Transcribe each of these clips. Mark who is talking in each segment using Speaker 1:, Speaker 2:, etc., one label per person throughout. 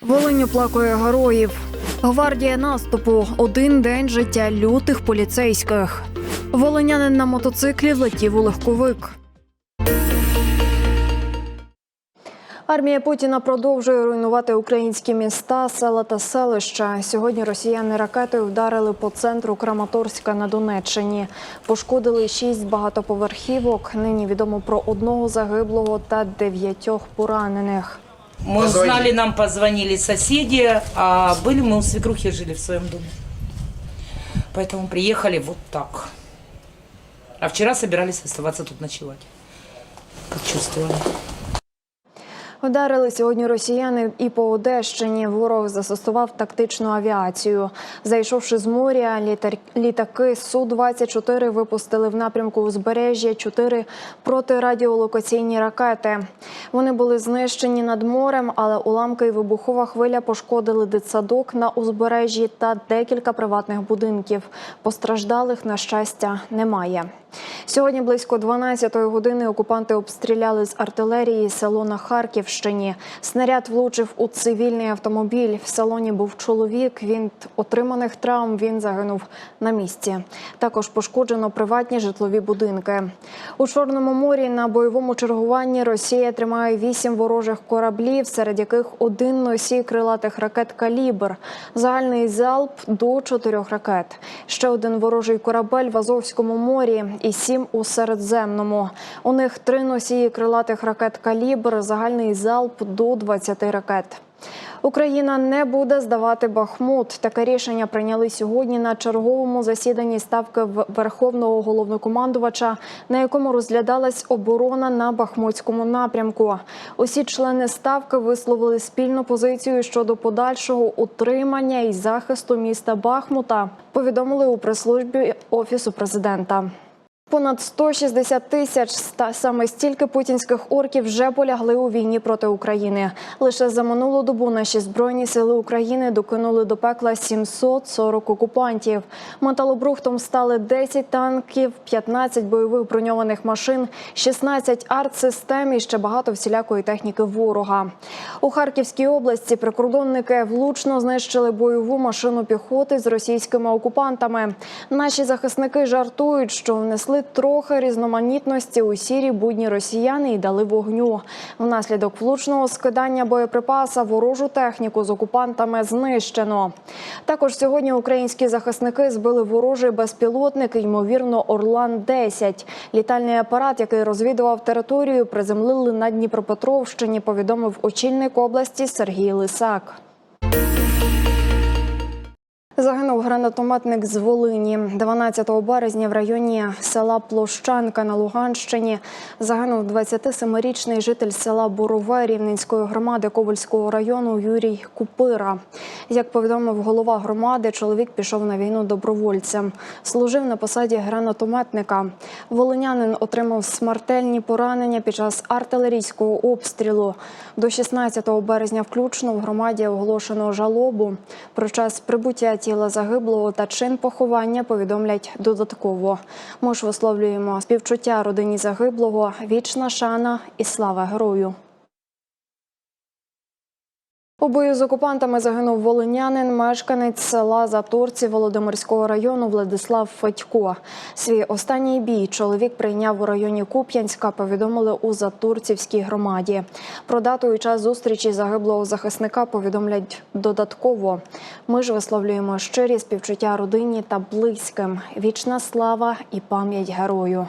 Speaker 1: Волинь оплакує героїв. Гвардія наступу. Один день життя лютих поліцейських. Волинянин на мотоциклі влетів у легковик. Армія Путіна продовжує руйнувати українські міста, села та селища. Сьогодні росіяни ракетою вдарили по центру Краматорська на Донеччині. Пошкодили шість багатоповерхівок. Нині відомо про одного загиблого та дев'ятьох поранених.
Speaker 2: Мы
Speaker 3: Позвонили.
Speaker 2: узнали, нам позвонили соседи, а были мы у свекрухи жили в своем доме. Поэтому приехали вот так. А вчера собирались оставаться тут ночевать. Почувствовали.
Speaker 1: Вдарили сьогодні росіяни і по Одещині. Ворог застосував тактичну авіацію. Зайшовши з моря, літаки су 24 випустили в напрямку узбережжя чотири протирадіолокаційні ракети. Вони були знищені над морем, але уламки і вибухова хвиля пошкодили дитсадок на узбережжі та декілька приватних будинків. Постраждалих на щастя немає. Сьогодні близько 12-ї години окупанти обстріляли з артилерії село на Харківщині. Снаряд влучив у цивільний автомобіль. В салоні був чоловік. Від отриманих травм він загинув на місці. Також пошкоджено приватні житлові будинки. У Чорному морі на бойовому чергуванні Росія тримає вісім ворожих кораблів, серед яких один носій крилатих ракет Калібр. Загальний залп до чотирьох ракет. Ще один ворожий корабель в Азовському морі і сім у Середземному. У них три носії крилатих ракет Калібр. Загальний залп до 20 ракет. Україна не буде здавати Бахмут. Таке рішення прийняли сьогодні на черговому засіданні ставки Верховного головнокомандувача, на якому розглядалась оборона на Бахмутському напрямку. Усі члени ставки висловили спільну позицію щодо подальшого утримання і захисту міста Бахмута. Повідомили у прес-службі офісу президента. Понад 160 тисяч ста саме стільки путінських орків вже полягли у війні проти України. Лише за минулу добу наші збройні сили України докинули до пекла 740 окупантів. Металобрухтом стали 10 танків, 15 бойових броньованих машин, 16 артсистем і ще багато всілякої техніки ворога. У Харківській області прикордонники влучно знищили бойову машину піхоти з російськими окупантами. Наші захисники жартують, що внесли трохи різноманітності у сірі будні росіяни і дали вогню. Внаслідок влучного скидання боєприпаса ворожу техніку з окупантами знищено. Також сьогодні українські захисники збили ворожий безпілотник, ймовірно, Орлан 10 Літальний апарат, який розвідував територію, приземлили на Дніпропетровщині. Повідомив очільник області Сергій Лисак. Загинув гранатометник з Волині 12 березня в районі села Площанка на Луганщині. Загинув 27-річний житель села Борове Рівненської громади Ковальського району Юрій Купира. Як повідомив голова громади, чоловік пішов на війну добровольцем. Служив на посаді гранатометника. Волинянин отримав смертельні поранення під час артилерійського обстрілу. До 16 березня включно в громаді оголошено жалобу. Про час прибуття тіла загиблого та чин поховання повідомлять додатково. Ми ж висловлюємо співчуття родині загиблого, вічна шана і слава герою. У бою з окупантами загинув волинянин, мешканець села Заторці Володимирського району Владислав Федько. Свій останній бій чоловік прийняв у районі Куп'янська. Повідомили у Затурцівській громаді. Про дату і час зустрічі загиблого захисника повідомлять додатково. Ми ж висловлюємо щирі співчуття родині та близьким. Вічна слава і пам'ять герою.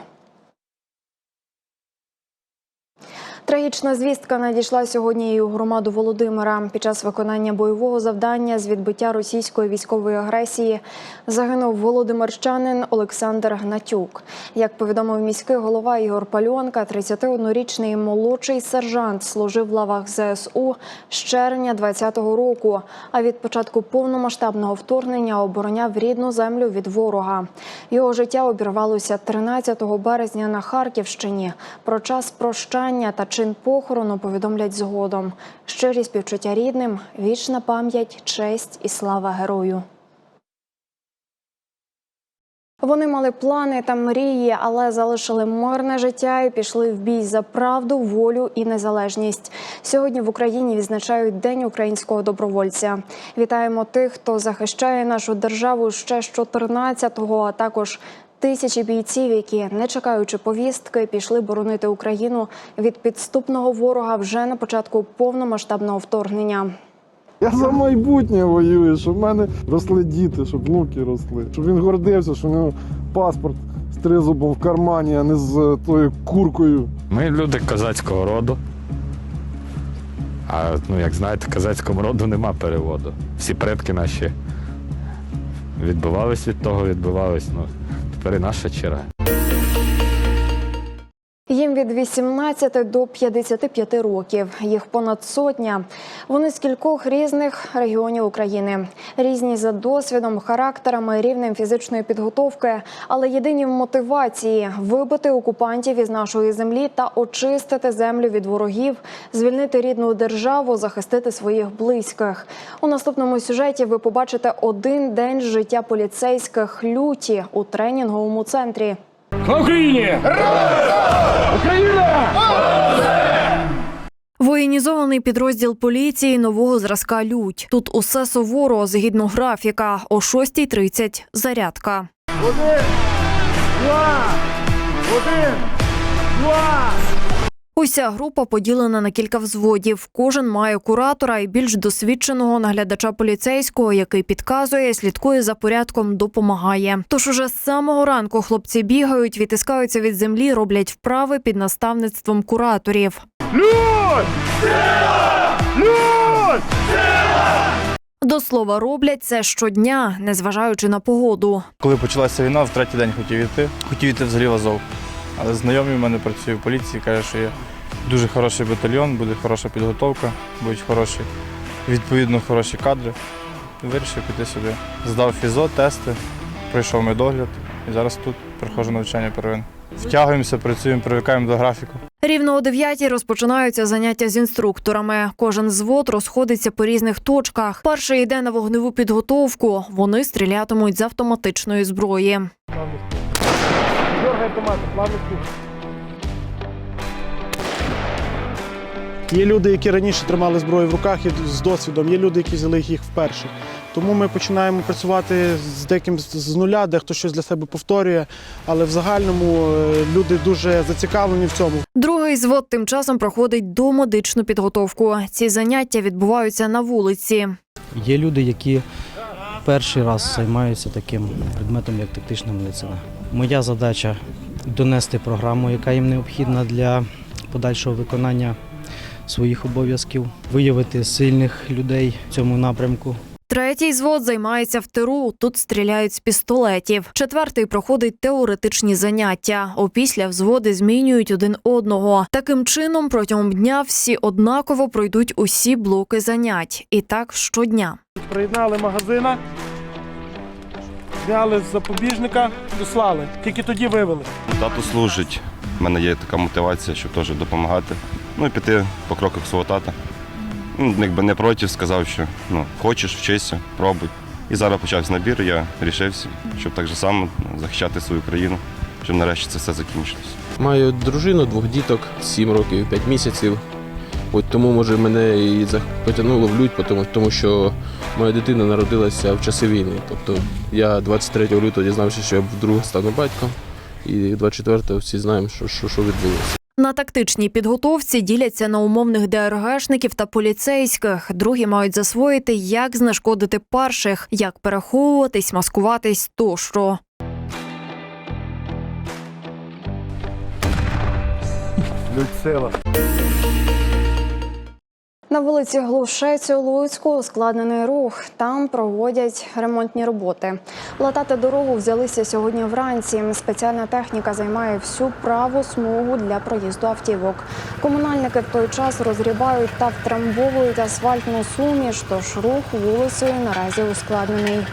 Speaker 1: Трагічна звістка надійшла сьогодні і у громаду Володимира. Під час виконання бойового завдання з відбиття російської військової агресії загинув володимирщанин Олександр Гнатюк. Як повідомив міський голова Ігор Пальонка, 31-річний молодший сержант служив в лавах ЗСУ з червня 2020 року. А від початку повномасштабного вторгнення обороняв рідну землю від ворога. Його життя обірвалося 13 березня на Харківщині. Про час прощання та чин похорону повідомлять згодом. Щирі співчуття рідним, вічна пам'ять, честь і слава герою. Вони мали плани та мрії, але залишили мирне життя і пішли в бій за правду, волю і незалежність. Сьогодні в Україні відзначають День українського добровольця. Вітаємо тих, хто захищає нашу державу ще з 14-го, а також тисячі бійців, які, не чекаючи повістки, пішли боронити Україну від підступного ворога вже на початку повномасштабного вторгнення.
Speaker 3: Я за майбутнє воюю, щоб в мене росли діти, щоб внуки росли, щоб він гордився, що у нього паспорт з тризубом в кармані, а не з тою куркою.
Speaker 4: Ми люди козацького роду. А ну, як знаєте, козацькому роду нема переводу. Всі предки наші відбивались від того, відбивались. Ну, тепер наша черга.
Speaker 1: Їм від 18 до 55 років. Їх понад сотня. Вони з кількох різних регіонів України, різні за досвідом, характерами, рівнем фізичної підготовки, але єдині в мотивації вибити окупантів із нашої землі та очистити землю від ворогів, звільнити рідну державу, захистити своїх близьких. У наступному сюжеті ви побачите один день життя поліцейських люті у тренінговому центрі.
Speaker 5: Слава Україні!
Speaker 1: Воєнізований підрозділ поліції нового зразка Лють. Тут усе суворо згідно графіка о 6.30 зарядка.
Speaker 3: Один, два, один, два.
Speaker 1: Уся група поділена на кілька взводів. Кожен має куратора і більш досвідченого наглядача поліцейського, який підказує, слідкує за порядком, допомагає. Тож уже з самого ранку хлопці бігають, відтискаються від землі, роблять вправи під наставництвом кураторів.
Speaker 3: Людь!
Speaker 1: До слова, роблять це щодня, незважаючи на погоду.
Speaker 6: Коли почалася війна, в третій день хотів йти. Хотів йти взагалі в Азов. Але знайомий в мене працює в поліції, каже, що є дуже хороший батальйон, буде хороша підготовка, будуть хороші, відповідно, хороші кадри. Вирішив піти сюди. Здав фізо, тести, пройшов медогляд і зараз тут проходжу навчання первин. Втягуємося, працюємо, привикаємо до графіку.
Speaker 1: Рівно о 9 розпочинаються заняття з інструкторами. Кожен звод розходиться по різних точках. Перший йде на вогневу підготовку. Вони стрілятимуть з автоматичної зброї.
Speaker 3: Дергай автомати, плавно.
Speaker 7: Є люди, які раніше тримали зброю в руках і з досвідом, є люди, які взяли їх вперше. Тому ми починаємо працювати з деяким з- нуля, дехто щось для себе повторює, але в загальному е, люди дуже зацікавлені в цьому.
Speaker 1: Другий звод тим часом проходить домедичну підготовку. Ці заняття відбуваються на вулиці.
Speaker 8: Є люди, які перший раз займаються таким предметом, як тактична медицина. Моя задача донести програму, яка їм необхідна для подальшого виконання своїх обов'язків, виявити сильних людей в цьому напрямку.
Speaker 1: Третій звод займається в тиру. Тут стріляють з пістолетів. Четвертий проходить теоретичні заняття. Опісля взводи змінюють один одного. Таким чином, протягом дня всі однаково пройдуть усі блоки занять. І так щодня.
Speaker 7: Приєднали магазина, зняли з запобіжника, дослали. Тільки тоді вивели.
Speaker 9: Тато служить. У мене є така мотивація, щоб теж допомагати. Ну і піти по кроках свого тата. Ну, якби не проти, сказав, що ну, хочеш, вчися, пробуй. І зараз почався набір, я рішився, щоб так же само ну, захищати свою країну, щоб нарешті це все закінчилось.
Speaker 10: Маю дружину, двох діток, 7 років, 5 місяців. От тому, може, мене і потягнуло в лють, тому, тому що моя дитина народилася в часи війни. Тобто я 23 лютого дізнався, що я вдруге стану батьком, і 24-го всі знаємо, що, що, що відбулося.
Speaker 1: На тактичній підготовці діляться на умовних ДРГшників та поліцейських. Другі мають засвоїти, як знешкодити перших, як переховуватись, маскуватись тощо.
Speaker 3: Людсила.
Speaker 1: На вулиці Глушець у Луцьку ускладнений рух. Там проводять ремонтні роботи. Латати дорогу взялися сьогодні вранці. Спеціальна техніка займає всю праву смугу для проїзду автівок. Комунальники в той час розрібають та втрамбовують асфальтну суміш, тож рух вулицею наразі ускладнений.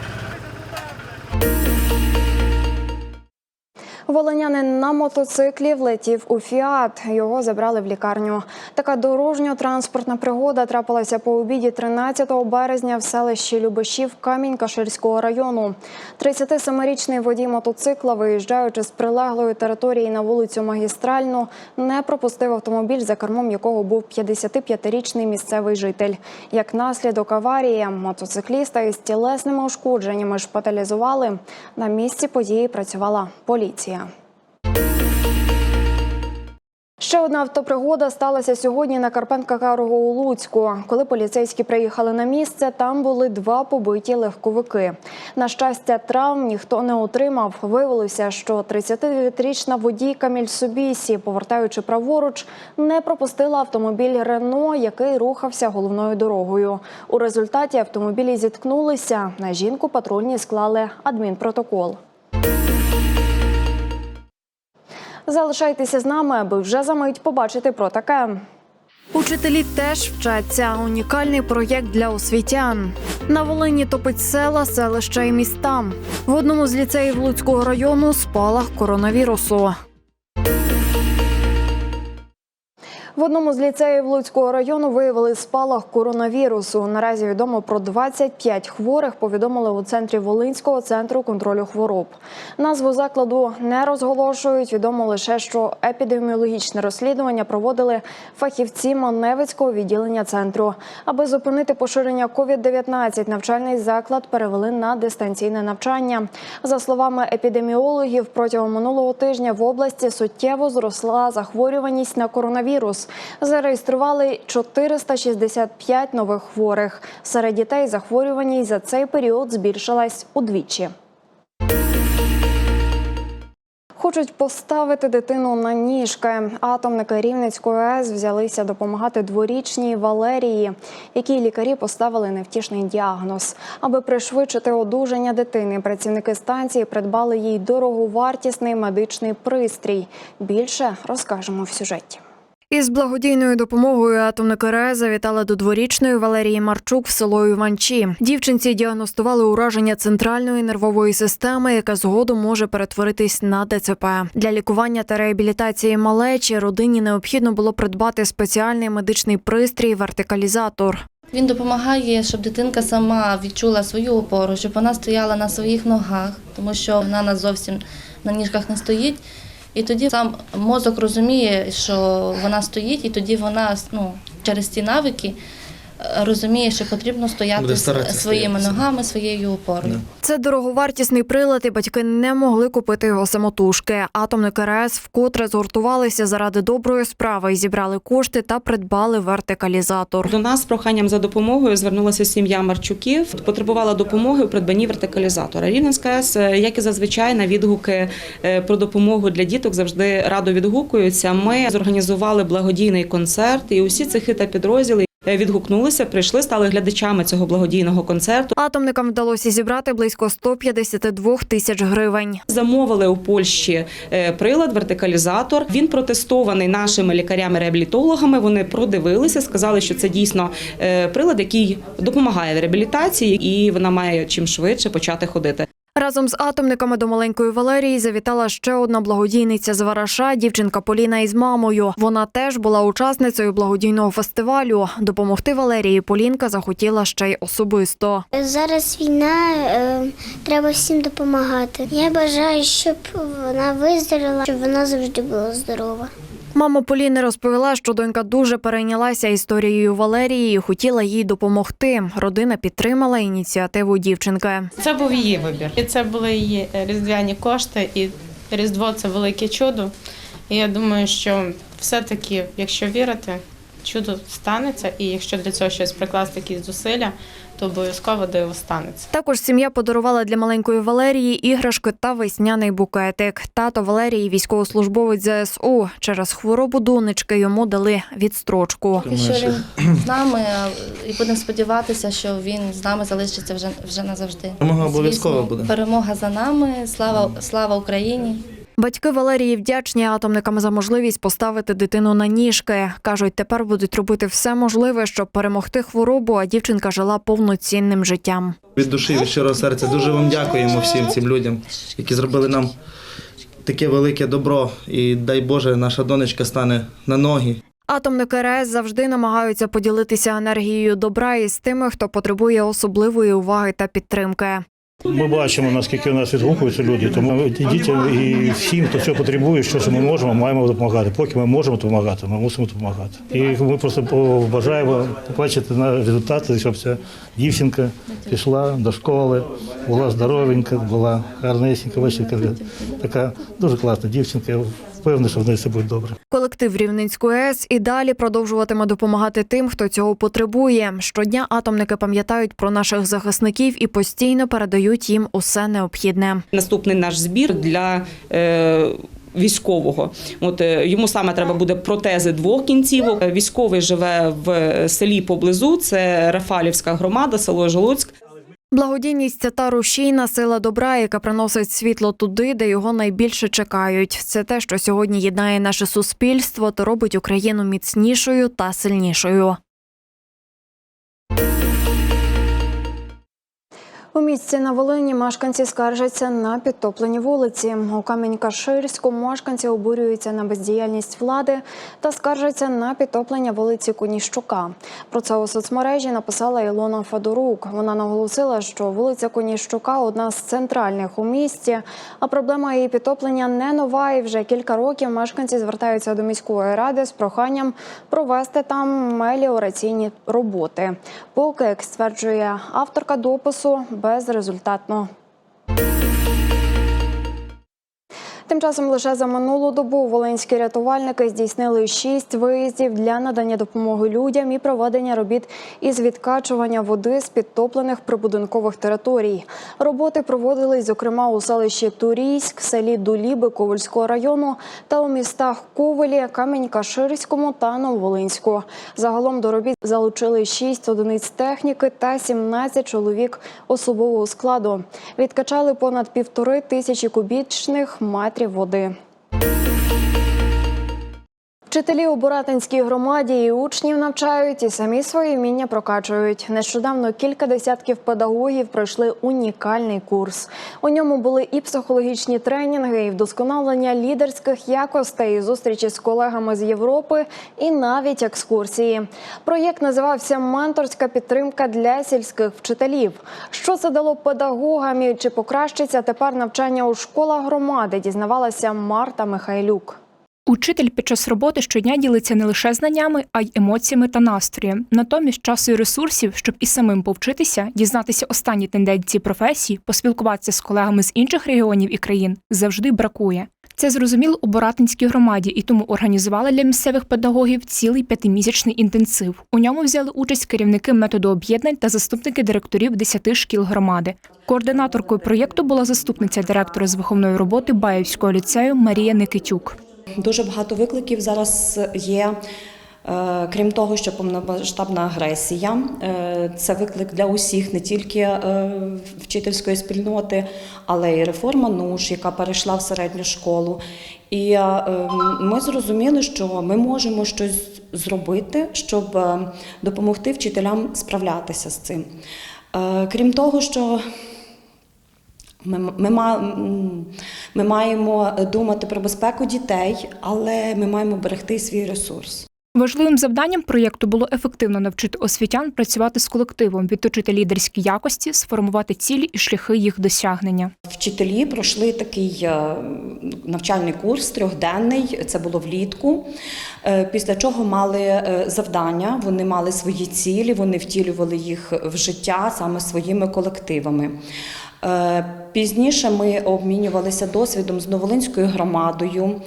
Speaker 1: Волинянин на мотоциклі влетів у фіат. Його забрали в лікарню. Така дорожньо-транспортна пригода трапилася по обіді 13 березня в селищі Любешів Камінь-Каширського району. 37-річний водій мотоцикла, виїжджаючи з прилеглої території на вулицю Магістральну, не пропустив автомобіль, за кермом якого був 55-річний місцевий житель. Як наслідок аварії, мотоцикліста із тілесними ушкодженнями шпиталізували. На місці події працювала поліція. Ще одна автопригода сталася сьогодні на Карпенка Карого у Луцьку. Коли поліцейські приїхали на місце, там були два побиті легковики. На щастя, травм ніхто не отримав. Виявилося, що 39-річна водійка Мільсубісі, повертаючи праворуч, не пропустила автомобіль Рено, який рухався головною дорогою. У результаті автомобілі зіткнулися. На жінку патрульні склали адмінпротокол. Залишайтеся з нами, аби вже за мить побачити про таке. Учителі теж вчаться. Унікальний проєкт для освітян. На Волині топить села, селища і міста. В одному з ліцеїв Луцького району спалах коронавірусу. В одному з ліцеїв Луцького району виявили спалах коронавірусу. Наразі відомо про 25 хворих. Повідомили у центрі Волинського центру контролю хвороб. Назву закладу не розголошують. Відомо лише, що епідеміологічне розслідування проводили фахівці Маневицького відділення центру. Аби зупинити поширення COVID-19, навчальний заклад перевели на дистанційне навчання. За словами епідеміологів, протягом минулого тижня в області суттєво зросла захворюваність на коронавірус. Зареєстрували 465 нових хворих. Серед дітей захворюваність за цей період збільшилась удвічі. Хочуть поставити дитину на ніжки. Атомники Рівненської АЕС взялися допомагати дворічній Валерії, якій лікарі поставили невтішний діагноз. Аби пришвидшити одужання дитини, працівники станції придбали їй дороговартісний медичний пристрій. Більше розкажемо в сюжеті. Із благодійною допомогою атомники РЕ завітали до дворічної Валерії Марчук в село Іванчі. Дівчинці діагностували ураження центральної нервової системи, яка згодом може перетворитись на ДЦП. Для лікування та реабілітації малечі родині необхідно було придбати спеціальний медичний пристрій вертикалізатор.
Speaker 5: Він допомагає, щоб дитинка сама відчула свою опору, щоб вона стояла на своїх ногах, тому що вона на зовсім на ніжках не стоїть. І тоді сам мозок розуміє, що вона стоїть, і тоді вона ну, через ці навики розуміє, що потрібно стояти своїми ногами, своєю опорою.
Speaker 1: Це дороговартісний прилад, і батьки не могли купити його самотужки. Атомники РЕС вкотре згуртувалися заради доброї справи і зібрали кошти та придбали вертикалізатор.
Speaker 11: До нас з проханням за допомогою звернулася сім'я Марчуків. Потребувала допомоги у придбанні вертикалізатора. Рівненська АЕС, е, як і зазвичай, на відгуки е, про допомогу для діток завжди радо відгукуються. Ми зорганізували благодійний концерт, і усі цехи та підрозділи відгукнулися, прийшли, стали глядачами цього благодійного концерту.
Speaker 1: Атомникам вдалося зібрати близько 152 тисяч гривень.
Speaker 11: Замовили у Польщі е, прилад, вертикалізатор. Він протестований нашими лікарями-реабілітологами. Вони продивилися, сказали, що це дійсно е, прилад, який допомагає в реабілітації, і вона має чим швидше почати ходити.
Speaker 1: Разом з атомниками до маленької Валерії завітала ще одна благодійниця з Вараша, дівчинка Поліна із мамою. Вона теж була учасницею благодійного фестивалю. Допомогти Валерії Полінка захотіла ще й особисто.
Speaker 12: Зараз війна, е, треба всім допомагати. Я бажаю, щоб вона виздоровіла, щоб вона завжди була здорова.
Speaker 1: Мама Поліни розповіла, що донька дуже перейнялася історією Валерії і хотіла їй допомогти. Родина підтримала ініціативу дівчинки.
Speaker 13: Це був її вибір. І це були її е, різдвяні кошти, і Різдво це велике чудо. І я думаю, що все-таки, якщо вірити, чудо станеться, і якщо для цього щось прикласти якісь зусилля, то обов'язково диво станеться.
Speaker 1: Також сім'я подарувала для маленької Валерії іграшки та весняний букетик. Тато Валерії, військовослужбовець ЗСУ. Через хворобу донечки йому дали відстрочку.
Speaker 5: Поки що він з нами і будемо сподіватися, що він з нами залишиться вже вже назавжди.
Speaker 8: Перемога обов'язково буде.
Speaker 5: Перемога за нами. Слава слава Україні.
Speaker 1: Батьки Валерії вдячні атомникам за можливість поставити дитину на ніжки. кажуть, тепер будуть робити все можливе, щоб перемогти хворобу, а дівчинка жила повноцінним життям.
Speaker 8: Від душі, від щирого серця дуже вам дякуємо всім цим людям, які зробили нам таке велике добро. І дай Боже, наша донечка стане на ноги.
Speaker 1: Атомники РАЕС завжди намагаються поділитися енергією добра із тими, хто потребує особливої уваги та підтримки.
Speaker 14: Ми бачимо, наскільки у нас відгукуються люди, тому дітям і всім, хто цього потребує, що ми можемо, маємо допомагати. Поки ми можемо допомагати, ми мусимо допомагати. І ми просто бажаємо побачити на результати, щоб ця дівчинка пішла до школи, була здоровенька, була гарнесенька, така дуже класна дівчинка. Впевнений, що в неї все буде добре.
Speaker 1: Колектив Рівненської АЕС і далі продовжуватиме допомагати тим, хто цього потребує. Щодня атомники пам'ятають про наших захисників і постійно передають їм усе необхідне.
Speaker 11: Наступний наш збір для е, військового. От е, йому саме треба буде протези двох кінцівок. Військовий живе в селі поблизу. Це Рафалівська громада, село Жолуцьк.
Speaker 1: Благодійність та рушійна сила добра, яка приносить світло туди, де його найбільше чекають. Це те, що сьогодні єднає наше суспільство та робить Україну міцнішою та сильнішою. У місті на Волині мешканці скаржаться на підтоплені вулиці. У Камінь-Каширську мешканці обурюються на бездіяльність влади та скаржаться на підтоплення вулиці Коніщука. Про це у соцмережі написала Ілона Федорук. Вона наголосила, що вулиця Коніщука одна з центральних у місті. А проблема її підтоплення не нова. І вже кілька років мешканці звертаються до міської ради з проханням провести там меліораційні роботи. Поки, як стверджує авторка допису, безрезультатно. Часом лише за минулу добу волинські рятувальники здійснили шість виїздів для надання допомоги людям і проведення робіт із відкачування води з підтоплених прибудинкових територій. Роботи проводились, зокрема, у селищі Турійськ, селі Дуліби Ковальського району та у містах Ковелі, Камінь-Каширському та Нововолинську. Загалом до робіт залучили шість одиниць техніки та 17 чоловік особового складу. Відкачали понад півтори тисячі кубічних метрів води. Вчителі у Буратинській громаді і учнів навчають і самі свої вміння прокачують. Нещодавно кілька десятків педагогів пройшли унікальний курс. У ньому були і психологічні тренінги, і вдосконалення лідерських якостей, і зустрічі з колегами з Європи, і навіть екскурсії. Проєкт називався Менторська підтримка для сільських вчителів. Що це дало педагогам чи покращиться тепер навчання у школах громади? Дізнавалася Марта Михайлюк.
Speaker 15: Учитель під час роботи щодня ділиться не лише знаннями, а й емоціями та настроєм. Натомість часу і ресурсів, щоб і самим повчитися, дізнатися останні тенденції професії, поспілкуватися з колегами з інших регіонів і країн завжди бракує. Це зрозуміло у Боратинській громаді, і тому організували для місцевих педагогів цілий п'ятимісячний інтенсив. У ньому взяли участь керівники методу об'єднань та заступники директорів 10 шкіл громади. Координаторкою проєкту була заступниця директора з виховної роботи Баївського ліцею Марія Никитюк.
Speaker 16: Дуже багато викликів зараз є. Е, Крім того, що повномасштабна агресія е, це виклик для усіх, не тільки е, вчительської спільноти, але й реформа НУШ, яка перейшла в середню школу. І ми зрозуміли, що ми можемо щось зробити, щоб допомогти вчителям справлятися з цим. Крім того, що ми, ми, ми маємо думати про безпеку дітей, але ми маємо берегти свій ресурс.
Speaker 15: Важливим завданням проєкту було ефективно навчити освітян працювати з колективом, відточити лідерські якості, сформувати цілі і шляхи їх досягнення.
Speaker 16: Вчителі пройшли такий е, навчальний курс трьохденний, це було влітку. е, Після чого мали е, завдання, вони мали свої цілі, вони втілювали їх в життя саме своїми колективами. Е, Пізніше ми обмінювалися досвідом з Новолинською громадою.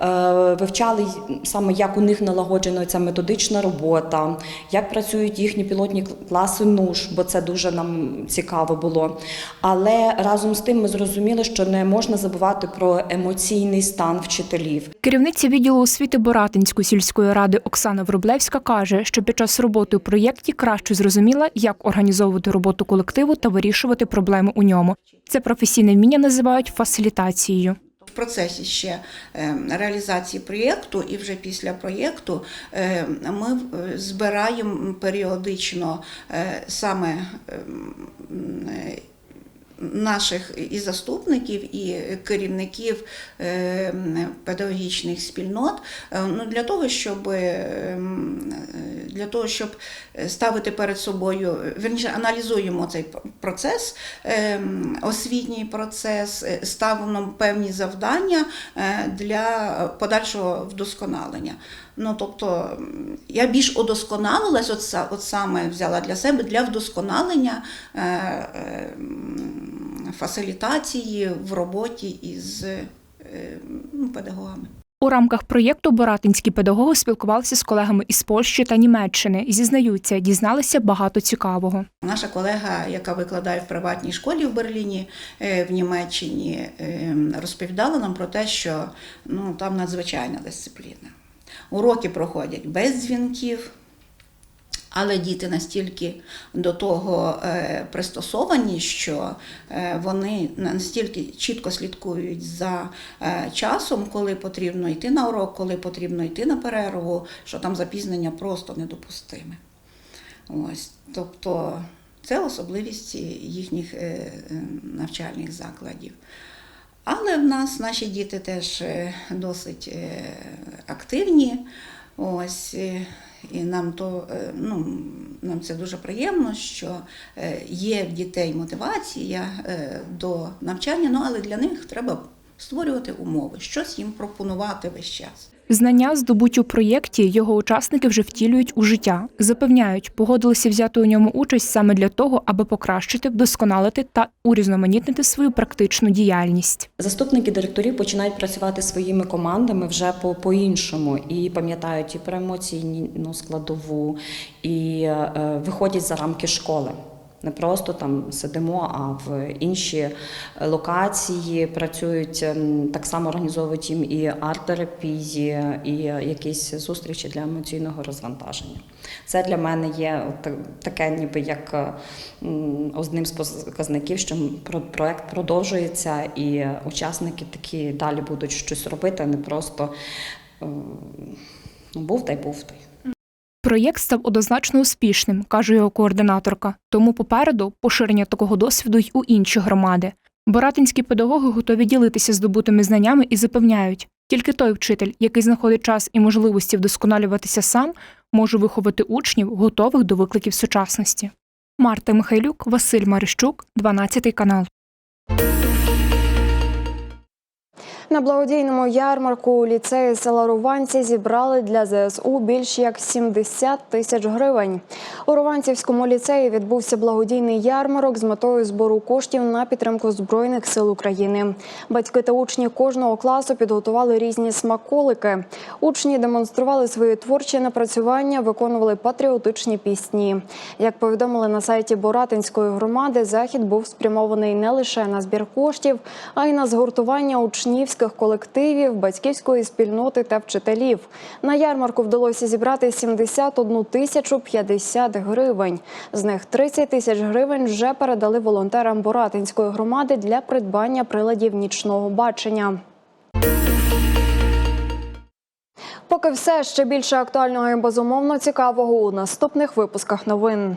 Speaker 16: Е, вивчали саме, як у них налагоджена ця методична робота, як працюють їхні пілотні класи НУШ, бо це дуже нам цікаво було. Але разом з тим ми зрозуміли, що не можна забувати про емоційний стан вчителів.
Speaker 15: Керівниця відділу освіти Боратинської сільської ради Оксана Врублевська каже, що під час роботи у проєкті краще зрозуміла, як організовувати роботу колективу та вирішувати проблеми у ньому. Це професійне вміння називають фасилітацією.
Speaker 17: В процесі ще е, реалізації проєкту і вже після проєкту е, ми е, збираємо періодично саме ем, наших і заступників, і керівників е, педагогічних спільнот е, ну, для того, щоб е, для того, щоб ставити перед собою, верніше аналізуємо цей процес, освітній процес, ставимо певні завдання для подальшого вдосконалення. Ну, тобто я більш удосконалилась, от, от саме взяла для себе для вдосконалення фасилітації в роботі із е, ну, педагогами.
Speaker 15: У рамках проєкту боратинські педагоги спілкувалися з колегами із Польщі та Німеччини. Зізнаються, дізналися багато цікавого.
Speaker 17: Наша колега, яка викладає в приватній школі в Берліні е, в Німеччині, е, розповідала нам про те, що ну, там надзвичайна дисципліна. Уроки проходять без дзвінків. Але діти настільки до того е, пристосовані, що е, вони настільки чітко слідкують за е, часом, коли потрібно йти на урок, коли потрібно йти на перерву, що там запізнення просто недопустиме. Ось, тобто це особливість їхніх навчальних закладів. Але в нас наші діти теж досить активні. Ось, і нам, то, е, ну, нам це дуже приємно, що е, є в дітей мотивація е, до навчання, ну, але для них треба створювати умови, щось їм пропонувати весь час.
Speaker 15: Знання, здобуті у проєкті, його учасники вже втілюють у життя. Запевняють, погодилися взяти у ньому участь саме для того, аби покращити, вдосконалити та урізноманітнити свою практичну діяльність.
Speaker 16: Заступники директорів починають працювати своїми командами вже по- по-іншому і пам'ятають і про емоційну складову, і е, виходять за рамки школи. Не просто там сидимо, а в інші локації працюють так само організовують їм і арт-терапії, і якісь зустрічі для емоційного розвантаження. Це для мене є таке, ніби як е, одним з показників, що про- проект продовжується, і учасники такі далі будуть щось робити, а не просто ну, був та й був та й.
Speaker 15: Проєкт став однозначно успішним, каже його координаторка. Тому попереду поширення такого досвіду й у інші громади. Боратинські педагоги готові ділитися здобутими знаннями і запевняють, тільки той вчитель, який знаходить час і можливості вдосконалюватися сам, може виховати учнів, готових до викликів сучасності. Марта Михайлюк, Василь Марищук, 12 канал.
Speaker 1: На благодійному ярмарку ліцеї села Руванці зібрали для ЗСУ більш як 70 тисяч гривень. У Руванцівському ліцеї відбувся благодійний ярмарок з метою збору коштів на підтримку Збройних сил України. Батьки та учні кожного класу підготували різні смаколики. Учні демонстрували свої творчі напрацювання, виконували патріотичні пісні. Як повідомили на сайті Боратинської громади, захід був спрямований не лише на збір коштів, а й на згуртування учнівських колективів, батьківської спільноти та вчителів. На ярмарку вдалося зібрати 71 тисячу 50 гривень. З них 30 тисяч гривень вже передали волонтерам Боратинської громади для придбання приладів нічного бачення. Поки все ще більше актуального і безумовно цікавого у наступних випусках новин.